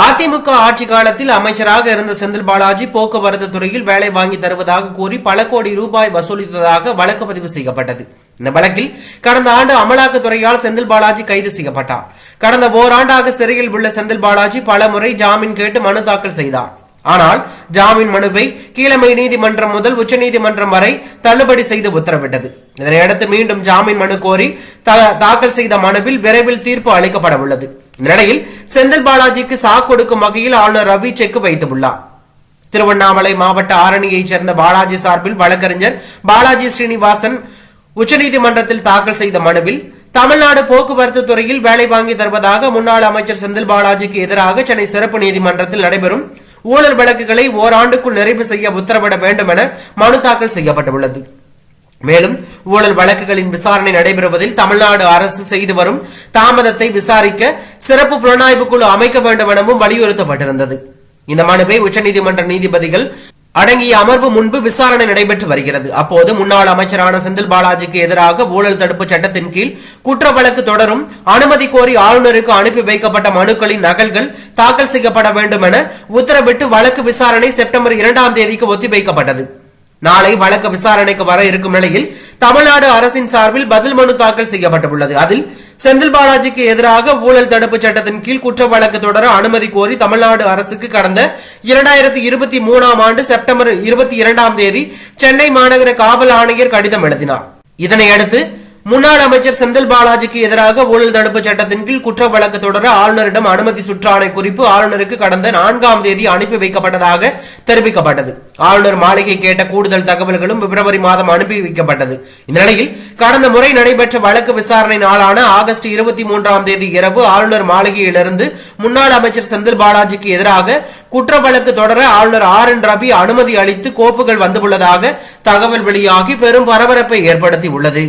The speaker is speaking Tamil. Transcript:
அதிமுக ஆட்சி காலத்தில் அமைச்சராக இருந்த செந்தில் பாலாஜி போக்குவரத்து துறையில் வேலை வாங்கி தருவதாக கூறி பல கோடி ரூபாய் வசூலித்ததாக வழக்கு பதிவு செய்யப்பட்டது. இந்த வழக்கில் கடந்த ஆண்டு அமலாக்கத்துறையால் செந்தில் பாலாஜி கைது செய்யப்பட்டார். கடந்த ஓராண்டாக சிறையில் உள்ள செந்தில் பாலாஜி பல முறை ஜாமீன் கேட்டு மனு தாக்கல் செய்தார். ஆனால் ஜாமீன் மனுவை கீழமை நீதிமன்றம் முதல் உச்சநீதிமன்றம் வரை தள்ளுபடி செய்து உத்தரவிட்டது. இதனையடுத்து மீண்டும் ஜாமீன் மனு கோரி தா- தாக்கல் செய்த மனுவில் விரைவில் தீர்ப்பு அளிக்கப்பட உள்ளது நிலையில் செந்தில் பாலாஜிக்கு சா கொடுக்கும் வகையில் ஆளுநர் ரவி செக் வைத்துள்ளார். திருவண்ணாமலை மாவட்ட ஆரணியைச் சேர்ந்த பாலாஜி சார்பில் வழக்கறிஞர் பாலாஜி ஸ்ரீனிவாசன் உச்சநீதிமன்றத்தில் தாக்கல் செய்த மனுவில் தமிழ்நாடு போக்குவரத்து துறையில் வேலை வாங்கி தருவதாக முன்னாள் அமைச்சர் செந்தில் பாலாஜிக்கு எதிராக சென்னை சிறப்பு நீதிமன்றத்தில் நடைபெறும் ஊழல் வழக்குகளை ஓராண்டுக்குள் நிறைவு செய்ய உத்தரவிட வேண்டும் என மனு தாக்கல் செய்யப்பட்டுள்ளது. மேலும் ஊழல் வழக்குகளின் விசாரணை நடைபெறுவதில் தமிழ்நாடு அரசு செய்து வரும் தாமதத்தை விசாரிக்க சிறப்பு புலனாய்வு குழு அமைக்க வேண்டும் எனவும் வலியுறுத்தப்பட்டிருந்தது. இந்த மனுவை உச்சநீதிமன்ற நீதிபதிகள் அடங்கிய அமர்வு முன்பு விசாரணை நடைபெற்று வருகிறது. அப்போது முன்னாள் அமைச்சரான செந்தில் பாலாஜிக்கு எதிராக ஊழல் தடுப்பு சட்டத்தின் கீழ் குற்ற வழக்கு தொடரும் அனுமதி கோரி ஆளுநருக்கு அனுப்பி வைக்கப்பட்ட மனுக்களின் நகல்கள் தாக்கல் செய்யப்பட வேண்டும் என உத்தரவிட்டு வழக்கு விசாரணை செப்டம்பர் இரண்டாம் தேதிக்கு ஒத்திவைக்கப்பட்டது. நாளை வழக்கு விசாரணைக்கு வர இருக்கும் நிலையில் தமிழ்நாடு அரசின் சார்பில் பதில் மனு தாக்கல் செய்யப்பட்டுள்ளது. அதில் செந்தில் பாலாஜிக்கு எதிராக ஊழல் தடுப்பு சட்டத்தின் கீழ் குற்ற வழக்கு தொடர அனுமதி கோரி தமிழ்நாடு அரசுக்கு கடந்த இரண்டாயிரத்தி இருபத்தி மூணாம் ஆண்டு செப்டம்பர் இருபத்தி இரண்டாம் தேதி சென்னை மாநகர காவல் ஆணையர் கடிதம் எழுதினார். இதனையடுத்து முன்னாள் அமைச்சர் செந்தில் பாலாஜிக்கு எதிராக ஊழல் தடுப்பு சட்டத்தின் கீழ் குற்ற வழக்கு தொடர ஆளுநரிடம் அனுமதி சுற்றாணை குறிப்பு ஆளுநருக்கு கடந்த நான்காம் தேதி அனுப்பி வைக்கப்பட்டதாக தெரிவிக்கப்பட்டது. ஆளுநர் மாளிகை கேட்ட கூடுதல் தகவல்களும் பிப்ரவரி மாதம் அனுப்பி வைக்கப்பட்டது. இந்நிலையில் கடந்த முறை நடைபெற்ற வழக்கு விசாரணை நாளான ஆகஸ்ட் இருபத்தி மூன்றாம் தேதி இரவு ஆளுநர் மாளிகையிலிருந்து முன்னாள் அமைச்சர் செந்தில் பாலாஜிக்கு எதிராக குற்ற வழக்கு தொடர ஆளுநர் ஆர் என் ரவி அனுமதி அளித்து கோப்புகள் வந்துள்ளதாக தகவல் வெளியாகி பெரும் பரபரப்பை ஏற்படுத்தி உள்ளது